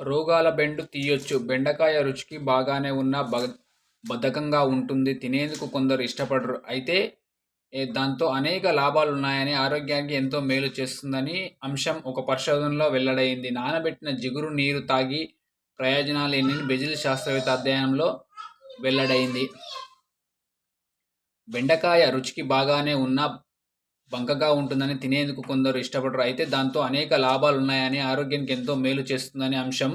రోగాల బెండు తీయొచ్చు. బెండకాయ రుచికి బాగానే ఉన్న బ బద్ధకంగా ఉంటుంది. తినేందుకు కొందరు ఇష్టపడరు. అయితే దాంతో అనేక లాభాలు ఉన్నాయని ఆరోగ్యానికి ఎంతో మేలు చేస్తుందని అంశం ఒక పరిశోధనలో వెల్లడైంది. నానబెట్టిన జిగురు నీరు తాగి ప్రయోజనాలు ఎన్ని బెజిల్ శాస్త్రవేత్త అధ్యయనంలో వెల్లడైంది. బెండకాయ రుచికి బాగానే ఉన్న బంకగా ఉంటుందని తినేందుకు కొందరు ఇష్టపడరు. అయితే దాంతో అనేక లాభాలు ఉన్నాయని ఆరోగ్యానికి ఎంతో మేలు చేస్తుందనే అంశం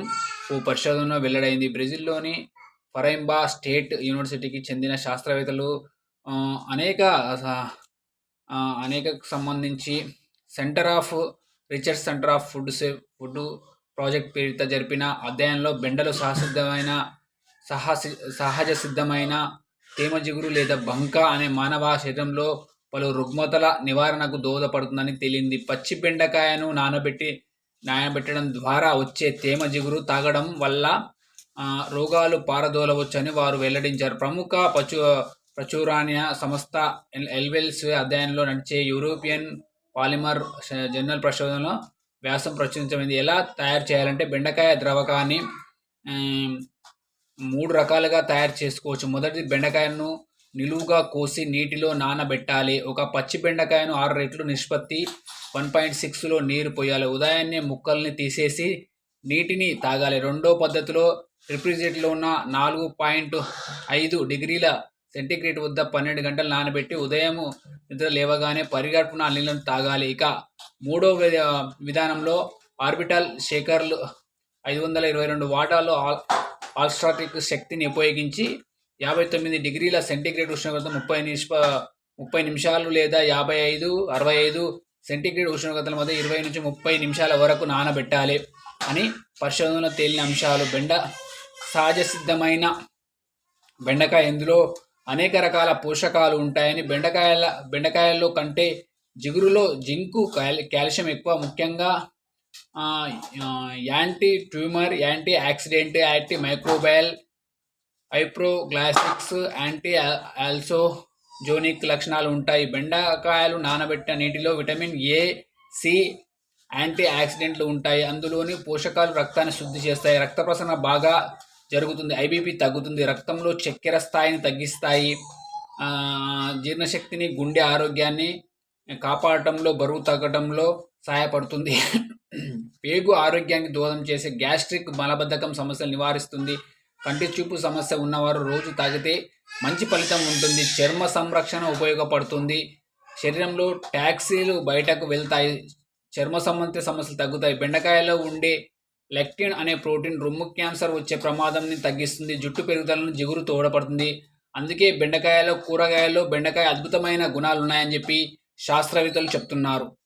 ఓ పరిశోధనలో వెల్లడైంది. బ్రెజిల్లోని ఫరైంబా స్టేట్ యూనివర్సిటీకి చెందిన శాస్త్రవేత్తలు అనేక అనేక సంబంధించి centre of research centre of food safe food project పేరిట జరిపిన అధ్యయనంలో బెండలు సహసిద్ధమైన సహసి సహజ సిద్ధమైన తేమ జిగురు లేదా బంక అనే మానవ శరీరంలో పలు రుగ్మతల నివారణకు దోహదపడుతుందని తేలింది. పచ్చి బెండకాయను నానబెట్టి నానబెట్టడం ద్వారా వచ్చే తేమ జిగురు తాగడం వల్ల రోగాలు పారదోలవచ్చని వారు వెల్లడించారు. ప్రముఖ పచు ప్రచురానియ సంస్థ ఎల్- ఎల్వెల్స్ అధ్యయనంలో నడిచే యూరోపియన్ పాలిమర్ జనరల్ జర్నల్ వ్యాసం ప్రచురించమైంది ఎలా తయారు చేయాలంటే బెండకాయ ద్రవకాన్ని మూడు రకాలుగా తయారు చేసుకోవచ్చు. మొదటిది బెండకాయను నిలువుగా కోసి నీటిలో నానబెట్టాలి. ఒక పచ్చి బెండకాయను ఆరు రెట్లు నిష్పత్తి వన్ పాయింట్ సిక్స్లో నీరు పోయాలి. ఉదయాన్నే ముక్కల్ని తీసేసి నీటిని తాగాలి. రెండో పద్ధతిలో రిఫ్రిజిరేటర్లో ఉన్న నాలుగు పాయింట్ ఐదు డిగ్రీల సెంటీగ్రేడ్ వద్ద పన్నెండు గంటలు నానబెట్టి ఉదయం నిద్ర లేవగానే పరిగడుపున ఆ నీళ్ళను తాగాలి. ఇక మూడో వి- విధానంలో ఆర్బిటల్ షేకర్లు ఐదు వందల ఇరవై రెండు వాటాల్లో ఆల్ ఆల్స్ట్రాటిక్ శక్తిని ఉపయోగించి యాభై తొమ్మిది డిగ్రీల సెంటీగ్రేడ్ ఉష్ణోగ్రత ముప్పై నిష్ప ముప్పై నిమిషాలు లేదా యాభై ఐదు అరవై ఐదు సెంటీగ్రేడ్ ఉష్ణోగ్రతల మధ్య ఇరవై నుంచి ముప్పై నిమిషాల వరకు నానబెట్టాలి అని పరిశోధనలో తేలిన అంశాలు బెండ సహజ సిద్ధమైన బెండకాయ ఇందులో అనేక రకాల పోషకాలు ఉంటాయని బెండకాయల బెండకాయల్లో కంటే జిగురులో జింకు కాల్- కాల్షియం ఎక్కువ. ముఖ్యంగా anti tumour anti oxidant anti microbial hypoglycaemics anti ulcerogenic లక్షణాలు ఉంటాయి. బెండకాయలు నానబెట్టిన నీటిలో విటమిన్ ఏ సి యాంటీ ఆక్సిడెంట్లు ఉంటాయి. అందులోని పోషకాలు రక్తాన్ని శుద్ధి చేస్తాయి. రక్త ప్రసరణ బాగా జరుగుతుంది. ఐబీపీ తగ్గుతుంది. రక్తంలో చక్కెర స్థాయిని తగ్గిస్తాయి. జీర్ణశక్తిని గుండె ఆరోగ్యాన్ని కాపాడటంలో బరువు తగ్గడంలో సహాయపడుతుంది. పేగు ఆరోగ్యానికి దోహదం చేసే గ్యాస్ట్రిక్ మలబద్ధకం సమస్యలు నివారిస్తుంది. కంటి చూపు సమస్య ఉన్నవారు రోజు తాగితే మంచి ఫలితం ఉంటుంది. చర్మ సంరక్షణ ఉపయోగపడుతుంది. శరీరంలో టాక్సీలు బయటకు వెళ్తాయి. చర్మ సంబంధిత సమస్యలు తగ్గుతాయి. బెండకాయలో ఉండే లెక్టిన్ అనే ప్రోటీన్ రొమ్ము క్యాన్సర్ వచ్చే ప్రమాదంని తగ్గిస్తుంది. జుట్టు పెరుగుదలను జిగురు తోడపడుతుంది. అందుకే బెండకాయలో కూరగాయల్లో బెండకాయ అద్భుతమైన గుణాలు ఉన్నాయని చెప్పి శాస్త్రవేత్తలు చెప్తున్నారు.